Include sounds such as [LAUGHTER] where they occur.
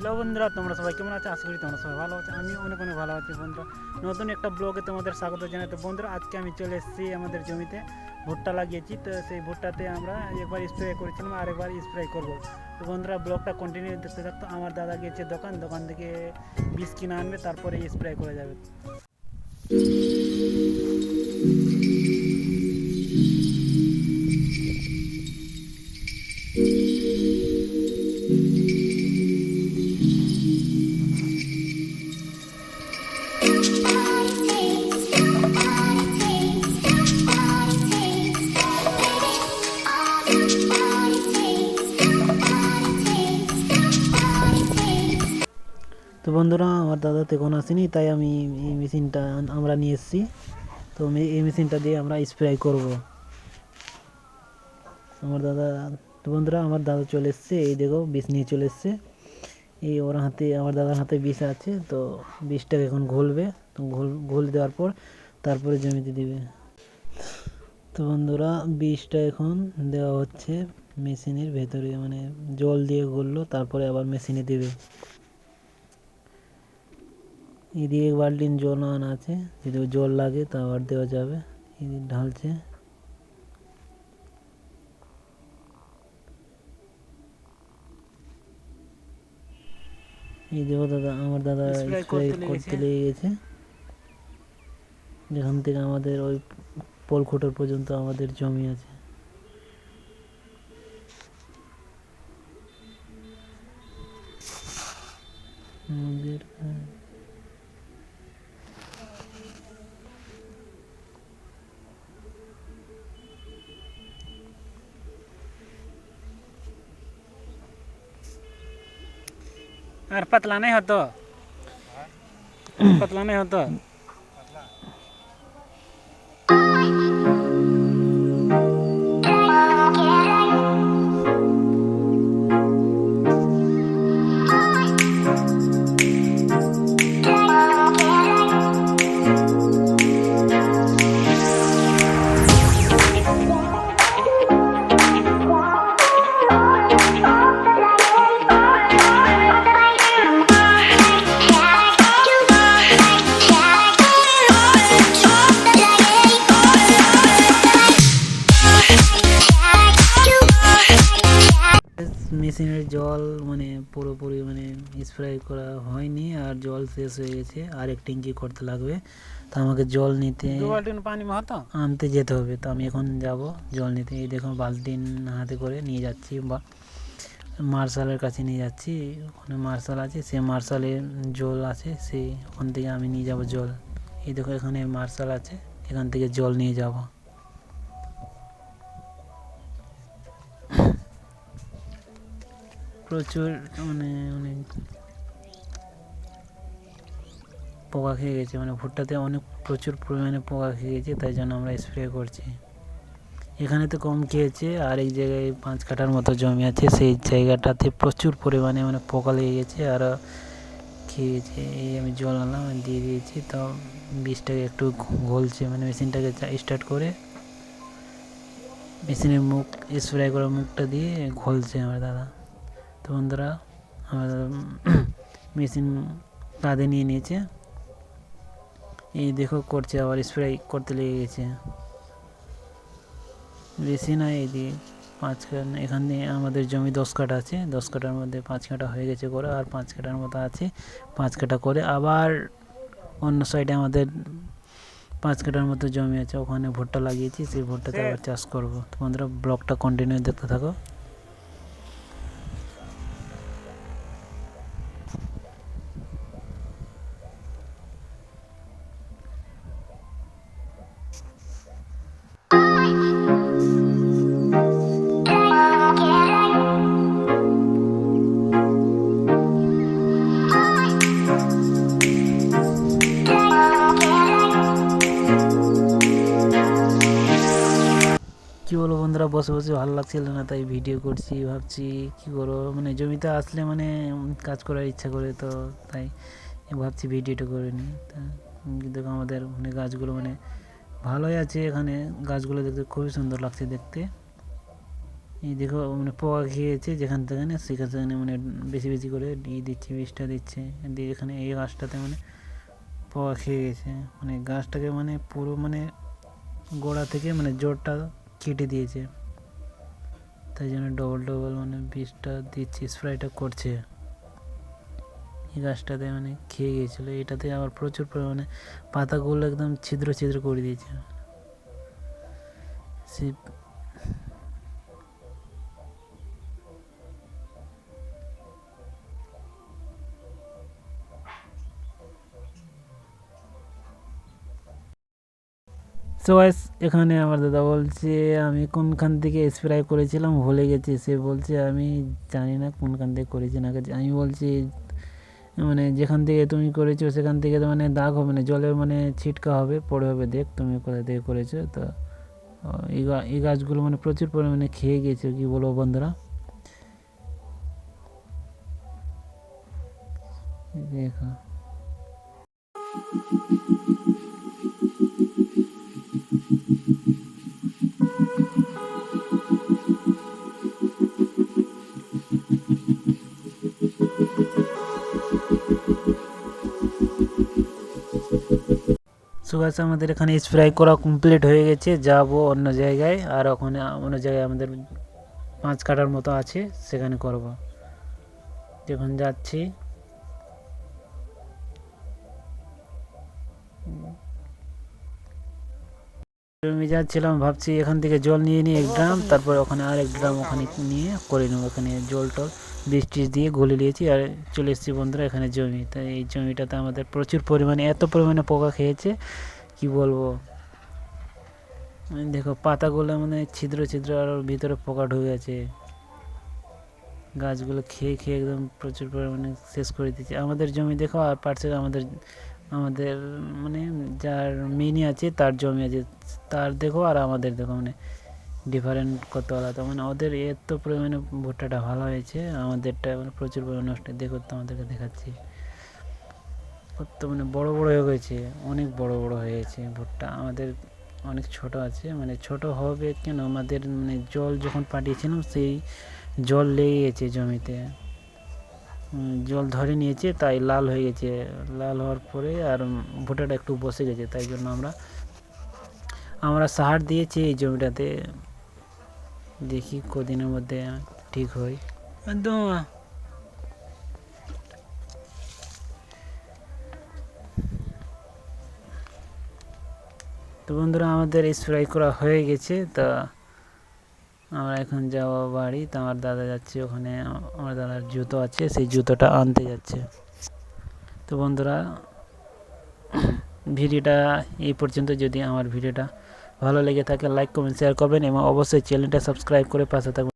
Hello বন্ধুরা, তোমরা সবাই কেমন আছো? আশা করি তোমরা সবাই ভালো আছো। আমি অনেক অনেক ভালো আছি বন্ধুরা। নতুন একটা ব্লগে তোমাদের স্বাগত জানাই তো বন্ধুরা, আজকে আমি চলে এসেছি আমাদের জমিতে ভুট্টা লাগিয়েছি। তো সেই ভুট্টাতে আমরা একবার স্প্রে করেছিলাম আর একবার স্প্রে করব। তো বন্ধুরা, ব্লগটা কন্টিনিউ দেখতে থাকতো আমার দাদা গিয়েছে দোকান দোকান থেকে বীজ কিনে আনবে, তারপরে স্প্রে করে যাবে। তো বন্ধুরা, আমার দাদা তো এখন আসেনি, তাই আমি এই মেশিনটা আমরা নিয়ে এসেছি। তো এই মেশিনটা দিয়ে আমরা স্প্রে করব। আমার দাদা, তো বন্ধুরা, আমার দাদা চলে এসছে, এই দেখো বিষ নিয়ে চলে এসছে। এই ওর হাতে, আমার দাদার হাতে বিষ আছে, তো বিষটাকে এখন ঘুলবে। তো ঘুল ঘুল দেওয়ার পর তারপরে জমিতে দিবে। তো বন্ধুরা বিষটা এখন দেওয়া হচ্ছে মেশিনের ভেতরে মানে জল দিয়ে ঘুরলো তারপরে আবার মেশিনে দেবে। এদিকে এক বাল্টিন জল আনা আছে যদি জল লাগে তা আবার দেওয়া যাবে। এদিকে ঢালছে। এই দেখো দাদা আমার দাদা স্প্রে করতে লেগে গেছে। যেখান থেকে আমাদের ওই পোলখোটার পর্যন্ত আমাদের জমি আছে। আমাদের पतला नहीं हो। तो हाँ। पतला नहीं हो तो স্প্রে করা হয়নি আর জল শেষ হয়ে গেছে। আর এক ট্যাঙ্কি করতে লাগবে। তো আমাকে জল নিতে পানি আনতে যেতে হবে। তো আমি এখন যাব জল নিতে। এই দেখো বালতিন হাতে করে নিয়ে যাচ্ছি বা মার্শালের কাছে নিয়ে যাচ্ছি। ওখানে মার্শাল আছে সে মার্শালে জল আছে সেই ওখান থেকে আমি নিয়ে যাব জল। এই দেখো এখানে মার্শাল আছে এখান থেকে জল নিয়ে যাব। প্রচুর মানে অনেক পোকা খেয়ে গেছে মানে ভুট্টাতে অনেক প্রচুর পরিমাণে পোকা খেয়ে গেছে, তাই জন্য আমরা স্প্রে করছি। এখানে তো কম খেয়েছে, আর এক জায়গায় পাঁচ কাঠার মতো জমি আছে, সেই জায়গাটাতে প্রচুর পরিমাণে মানে পোকা লেগে গেছে, আর খেয়েছে এই আমি জল আনলাম দিয়ে দিয়েছি, তো বীজটাকে একটু ঘলছে মানে মেশিনটাকে স্টার্ট করে মেশিনের মুখ স্প্রে করা মুখটা দিয়ে ঘলছে আমার দাদা। তো বন্ধুরা [CLEARS THROAT] মেশিন কাঁধে নিয়ে নিয়েছে। এই দেখো করছে আবার স্প্রে করতে লেগে গেছে। বেশি না এই দিয়ে পাঁচ কাঠা এখানে আমাদের জমি দশ কাঠা আছে। দশ কাঠার মধ্যে পাঁচ কাঠা হয়ে গেছে করে আর পাঁচ কাঠার মতো আছে। পাঁচ কাঠা করে আবার অন্য সাইডে আমাদের পাঁচ কাঠার মতো জমি আছে ওখানে ভুট্টা লাগিয়েছি সেই ভুট্টাতে আবার চাষ করব। তো বন্ধুরা ব্লগটা কন্টিনিউ দেখতে থাকো। কি বলব বন্ধুরা, বসে বসে ভালো লাগছিল না, তাই ভিডিও করছি, ভাবছি কি করব? মানে জমিতে আসলে মানে কাজ করার ইচ্ছা করে তো, তাই ভাবছি ভিডিওটা করে নিই। তা কিন্তু আমাদের মানে গাছগুলো মানে ভালোই আছে এখানে, গাছগুলো দেখতে খুবই সুন্দর লাগছে দেখতে। এই দেখো মানে পোকা খেয়েছে যেখান থেকে, সেখান থেকে মানে বেশি বেশি করে ই দিচ্ছে বিষটা দিচ্ছে। দিয়ে এখানে এই গাছটাতে মানে পোকা খেয়ে গেছে। মানে গাছটাকে মানে পুরো মানে গোড়া থেকে মানে জোরটা কেটে দিয়েছে। তাই জন্য ডবল ডবল মানে বিষটা দিচ্ছে স্প্রাইটা করছে। এই গাছটাতে মানে খেয়ে গিয়েছিল। এটাতে আবার প্রচুর পরিমাণে পাতাগুলো একদম ছিদ্র ছিদ্র করে দিয়েছে। সে এখানে আমার দাদা বলছে, আমি কোনখান থেকে স্প্রে করেছিলাম ভুলে গেছি। সে বলছে, আমি জানি না কোনখান থেকে করেছি না আমি বলছি মানে যেখান থেকে তুমি করেছ, সেখান থেকে তো মানে দাগ হবে না জলের মানে ছিটকা হবে, পড়ে হবে, দেখ তুমি কোথা থেকে করেছ। তো এই গাছগুলো মানে প্রচুর পরিমাণে খেয়ে গেছে, কি বলব বন্ধুরা? সুগাছ আমাদের এখানে স্প্রে করা কমপ্লিট হয়ে গেছে। যাব অন্য জায়গায়, আর ওখানে অন্য জায়গায় আমাদের পাঁচ কাটার মতো আছে, সেখানে করব। যখন যাচ্ছি আমি যাচ্ছিলাম, ভাবছি এখান থেকে জল নিয়ে নিয়ে এক ড্রাম, তারপর ওখানে আর এক ড্রাম ওখানে নিয়ে করে নেব ওখানে জল টল বীজ টিজ দিয়ে গলে নিয়েছি আর চলে এসেছি বন্ধুরা এখানে জমি। তাই এই জমিটাতে আমাদের প্রচুর পরিমাণে, এত পরিমাণে পোকা খেয়েছে, কি বলব? দেখো, পাতাগুলো মানে ছিদ্র ছিদ্র আর ওর ভিতরে পোকা ঢুকে আছে। গাছগুলো খেয়ে খেয়ে একদম প্রচুর পরিমাণে শেষ করে দিচ্ছে আমাদের জমি দেখো, আর পাশে আমাদের আমাদের মানে যার মিনি আছে, তার জমি আছে। তার দেখো আর আমাদের দেখো মানে ডিফারেন্ট কত আলাদা। মানে ওদের এত পরিমাণে ভুট্টাটা ভালো হয়েছে, আমাদেরটা মানে প্রচুর পরিমাণে নষ্ট দেখো তো আমাদেরকে দেখাচ্ছি। কত মানে বড় বড় হয়ে গেছে, অনেক বড় বড় হয়ে গেছে ভুট্টা। আমাদের অনেক ছোট আছে মানে ছোট হবে কেন? আমাদের মানে জল যখন পাঠিয়েছিলাম, সেই জল লেগে গেছে জমিতে। জল ধরে নিয়েছে, তাই লাল হয়ে গেছে। লাল হওয়ার পরে আর ভুট্টাটা একটু বসে গেছে, তাই জন্য আমরা আমরা সার দিয়েছি এই জমিটাতে। দেখি কদিনের মধ্যে ঠিক হয়। একদম। তো বন্ধুরা, আমাদের স্প্রে করা হয়ে গেছে, তা আমরা এখন যাব বাড়ি। তো আমার দাদা যাচ্ছে ওখানে, আমার দাদার জুতো আছে, সেই জুতোটা আনতে যাচ্ছে। তো বন্ধুরা, ভিডিওটা এই পর্যন্ত। যদি আমার ভিডিওটা ভালো লেগে থাকে লাইক কমেন্ট শেয়ার করবেন এবং অবশ্যই চ্যানেলটা সাবস্ক্রাইব করে পাশে থাকবেন।